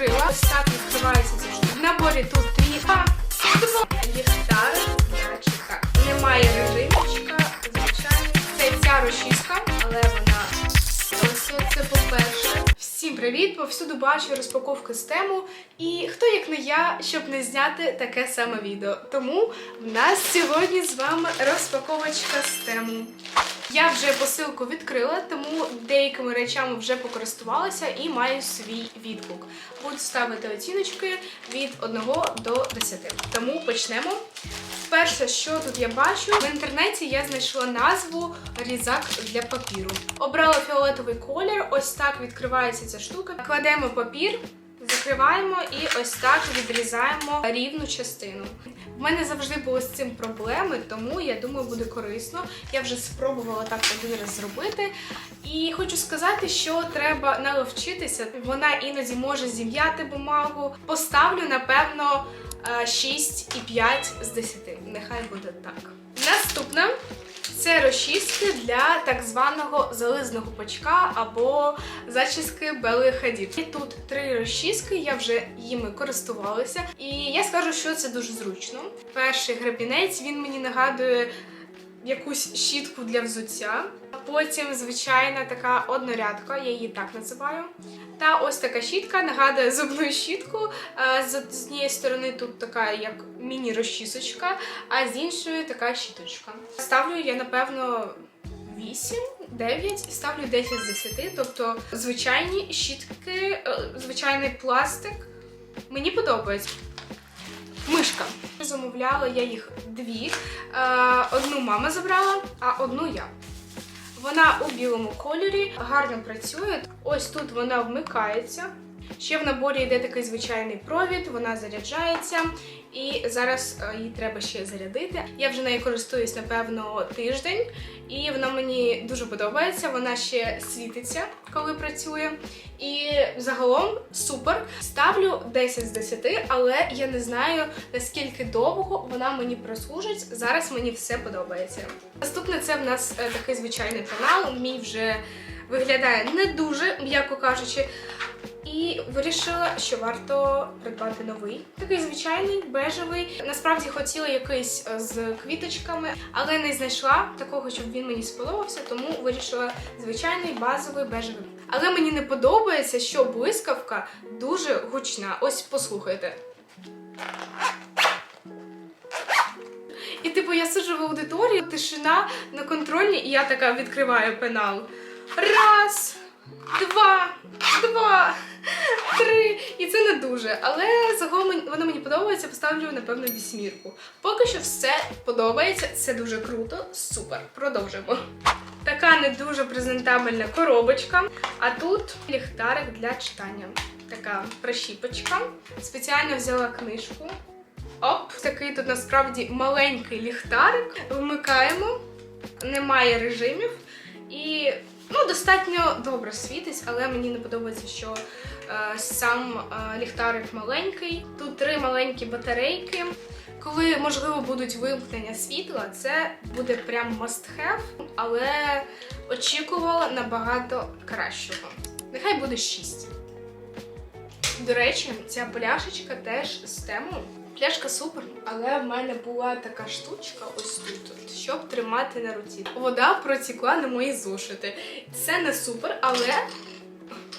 відкрила. Так відкривається штука. В наборі тут тріха, ліхтари, значить так. Немає режимчика, звичайно. Це ця розчіска, але вона ось це по-перше. Всім привіт! Повсюду бачу розпаковки з тему. І хто як не я, щоб не зняти таке саме відео. Тому в нас сьогодні з вами розпаковочка з тему. Я вже посилку відкрила, тому деякими речами вже покористувалася і маю свій відгук. Буду ставити оціночки від 1 до 10. Тому почнемо. Перше, що тут я бачу, в інтернеті я знайшла назву різак для папіру. Обрала фіолетовий колір, ось так відкривається ця штука. Кладемо папір, закриваємо і ось так відрізаємо рівну частину. В мене завжди були з цим проблеми, тому я думаю, буде корисно. Я вже спробувала так один раз зробити. І хочу сказати, що треба наловчитися. Вона іноді може зім'яти бумагу. Поставлю, напевно, е, 6,5 з 10. Нехай буде так. Наступна це розчіски для так званого зализного пачка або зачіски Белли Хадід. І тут три розчіски, я вже їми користувалася, і я скажу, що це дуже зручно. Перший грабінець він мені нагадує якусь щітку для взуття. Потім звичайна така однорядка, я її так називаю. Та ось така щітка нагадує зубну щітку. З з однієї сторони тут така як міні-розчісочка, а з іншої така щіточка. Ставлю я, напевно, 8, 9, ставлю 10 з 10, тобто звичайні щітки, е, звичайний пластик. Мені подобається. Мишка. Замовляла я їх дві. Е, Одну мама забрала, а одну я. Вона у білому кольорі гарно працює. Ось тут вона вмикається. Ще в наборі йде такий звичайний провід, вона заряджається, і зараз е, її треба ще зарядити. Я вже нею користуюсь, напевно, тиждень, і вона мені дуже подобається. Вона ще світиться, коли працює. І загалом супер. Ставлю 10 з 10, але я не знаю наскільки довго вона мені прослужить. Зараз мені все подобається. Наступне це в нас е, такий звичайний канал. Мій вже виглядає не дуже, м'яко кажучи. І вирішила, що варто придбати новий. Такий звичайний, бежевий. Насправді хотіла якийсь е, з квіточками, але не знайшла такого, щоб він мені сподобався, тому вирішила звичайний базовий бежевий. Але мені не подобається, що блискавка дуже гучна. Ось послухайте. І типу я сиджу в аудиторії, тишина на контрольні, і я така відкриваю пенал. Раз, два, два, три. І це не дуже. Але загалом воно мені подобається, поставлю, напевно, вісьмірку. Поки що все подобається, це дуже круто, супер. Продовжимо. Така не дуже презентабельна коробочка. А тут ліхтарик для читання. Така прищіпочка. Спеціально взяла книжку. Оп, такий тут насправді маленький ліхтарик. Вмикаємо, немає режимів. І ну, достатньо добре світить, але мені не подобається, що е, сам е, ліхтарик маленький. Тут три маленькі батарейки. Коли, можливо, будуть вимкнення світла, це буде прям must have, але очікувала набагато кращого. Нехай буде 6. До речі, ця пляшечка теж з тему. Пляшка супер, але в мене була така штучка ось тут, щоб тримати на руці. Вода протікла на мої зошити. Це не супер, але.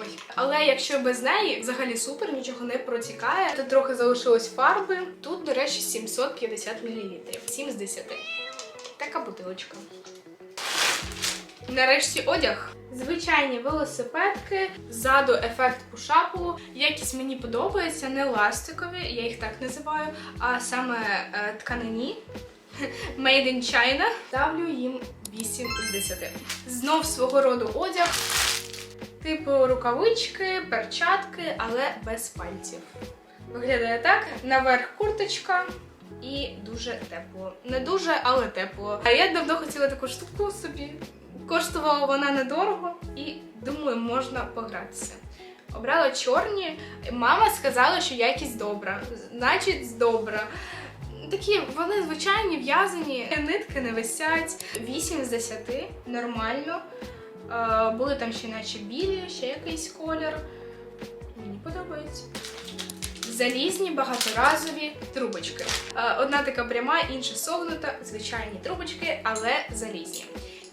Ой. Але якщо без неї взагалі супер, нічого не протікає. Тут трохи залишилось фарби. Тут, до речі, 750 мл. 7 з 10. Така бутилочка. Нарешті одяг. Звичайні велосипедки, ззаду ефект пушапу. Якість мені подобається, не ластикові, я їх так називаю, а саме е, тканині. Made in China. Ставлю їм 8 з 10. Знов свого роду одяг. Типу рукавички, перчатки, але без пальців. Виглядає так: наверх курточка і дуже тепло. Не дуже, але тепло. А я давно хотіла таку штуку собі. Коштувала вона недорого і думаю, можна погратися. Обрала чорні. Мама сказала, що якість добра. Значить, добра. Такі вони звичайні в'язані, нитки не висять. 8 з 10, нормально. Е, були там ще наче білі, ще якийсь колір. Мені подобається. Залізні багаторазові трубочки. Е, Одна така пряма, інша согнута, звичайні трубочки, але залізні.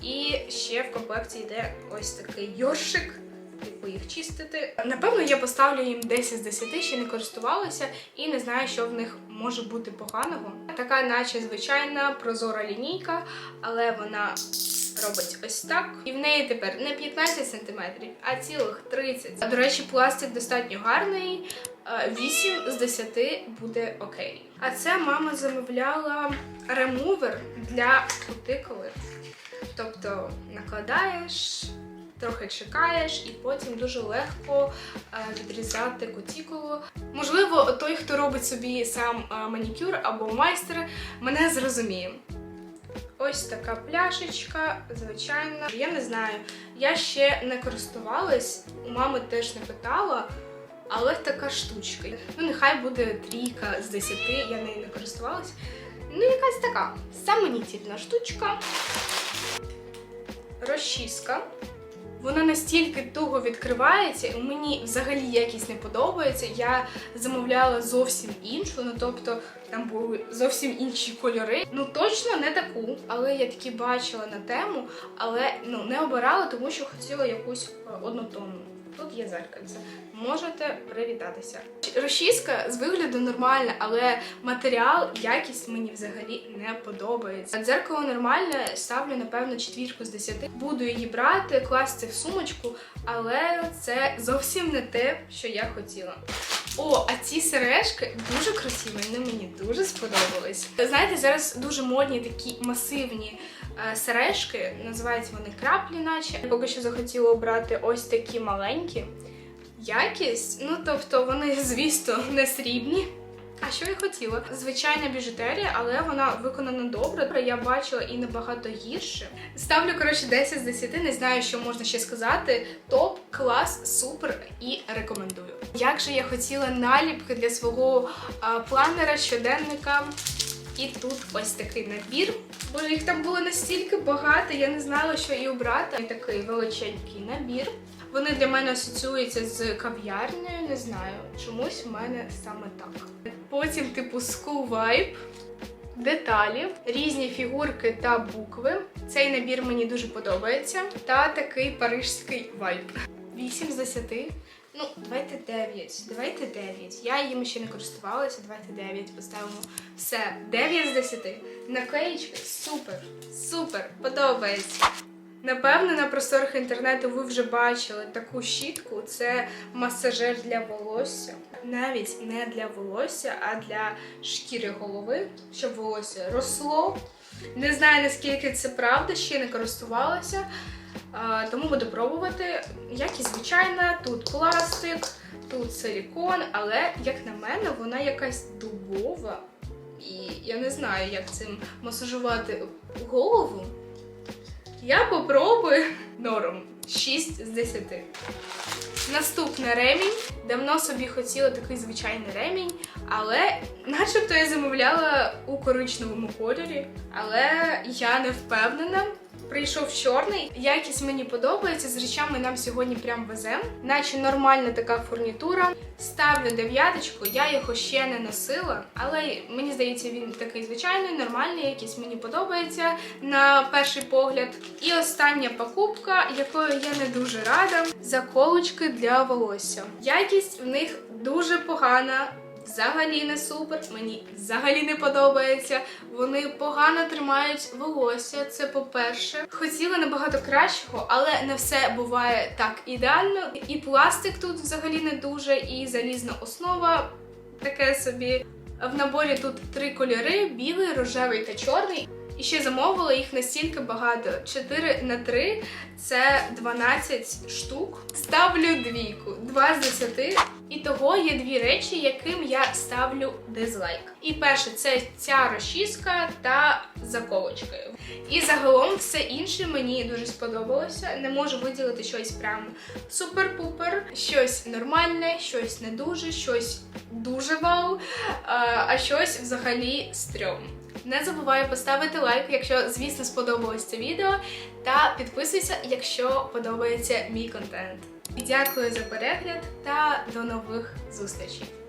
І ще в комплекті йде ось такий йоршик. Типу їх чистити. Напевно, я поставлю їм 10 з 10, ще не користувалася і не знаю, що в них може бути поганого. Така, наче звичайна прозора лінійка, але вона робить ось так. І в неї тепер не 15 см, а цілих 30. До речі, пластик достатньо гарний. е, 8 з 10 буде окей. А це мама замовляла ремувер для кутикули. Тобто накладаєш, трохи чекаєш, і потім дуже легко е, відрізати кутікулу. Можливо, той, хто робить собі сам е, манікюр або майстер, мене зрозуміє. Ось така пляшечка, звичайно. Я не знаю, я ще не користувалась, у мами теж не питала, але така штучка. Ну, нехай буде трійка з 10, я нею не користувалась. Ну, якась така самонітільна штучка. Розчіска. Вона настільки туго відкривається, і мені взагалі якість не подобається. Я замовляла зовсім іншу, ну тобто там були зовсім інші кольори. Ну точно не таку, але я такі бачила на тему, але ну не обирала, тому що хотіла якусь е, однотонну. Тут є зеркальце. Можете привітатися. Розчіска з вигляду нормальна, але матеріал, якість мені взагалі не подобається. Дзеркало нормальне, ставлю, напевно, четвірку з 10. Буду її брати, класти в сумочку, але це зовсім не те, що я хотіла. О, а ці сережки дуже красиві, вони мені дуже сподобались. Знаєте, зараз дуже модні такі масивні сережки, називаються вони краплі, наче. Я поки що захотіла обрати ось такі маленькі. Якість, ну тобто вони, звісно, не срібні. А що я хотіла? Звичайна біжутерія, але вона виконана добре. Я бачила і набагато гірше. Ставлю, коротше, 10 з 10, не знаю, що можна ще сказати. Топ, клас, супер і рекомендую. Як же я хотіла наліпки для свого планера, щоденника. І тут ось такий набір. Бо їх там було настільки багато, я не знала, що і обрати. Такий величенький набір. Вони для мене асоціюються з кав'ярнею, не знаю. Чомусь в мене саме так. Потім, типу, School Vibe, деталі, різні фігурки та букви. Цей набір мені дуже подобається. Та такий парижський вайб. 8 з 10. Ну, давайте 9. Давайте 9. Я їм ще не користувалася. Давайте 9 поставимо. Все, 9 з 10. Наклеїчки супер, супер, подобається. Напевно, на просторах інтернету ви вже бачили таку щітку. Це масажер для волосся. Навіть не для волосся, а для шкіри голови, щоб волосся росло. Не знаю наскільки це правда, ще не користувалася. А, тому буду пробувати. Як і звичайна, тут пластик, тут силікон, але, як на мене, вона якась дубова. І я не знаю, як цим масажувати голову. Я попробую норм 6 з 10. Наступний ремінь. Давно собі хотіла такий звичайний ремінь, але начебто я замовляла у коричневому кольорі, але я не впевнена. Прийшов чорний, якість мені подобається. З речами нам сьогодні прям везем. Наче нормальна така фурнітура. Ставлю дев'яточку, я його ще не носила, але мені здається, він такий звичайний, нормальний, якийсь мені подобається на перший погляд. І остання покупка, якою я не дуже рада, заколочки для волосся. Якість в них дуже погана. Взагалі не супер, мені взагалі не подобається. Вони погано тримають волосся. Це по-перше. Хотіла набагато кращого, але не все буває так ідеально. І пластик тут взагалі не дуже, і залізна основа таке собі. В наборі тут три кольори: білий, рожевий та чорний. І ще замовила їх настільки багато. 4 на 3 це 12 штук. Ставлю двійку, 2 з 10. І того є дві речі, яким я ставлю дизлайк. І перше це ця розчіска та заколочка. І загалом все інше мені дуже сподобалося. Не можу виділити щось прям супер-пупер, щось нормальне, щось не дуже, щось дуже вау, а щось взагалі стрьом. Не забувай поставити лайк, якщо, звісно, сподобалось це відео, та підписуйся, якщо подобається мій контент. Дякую за перегляд та до нових зустрічей!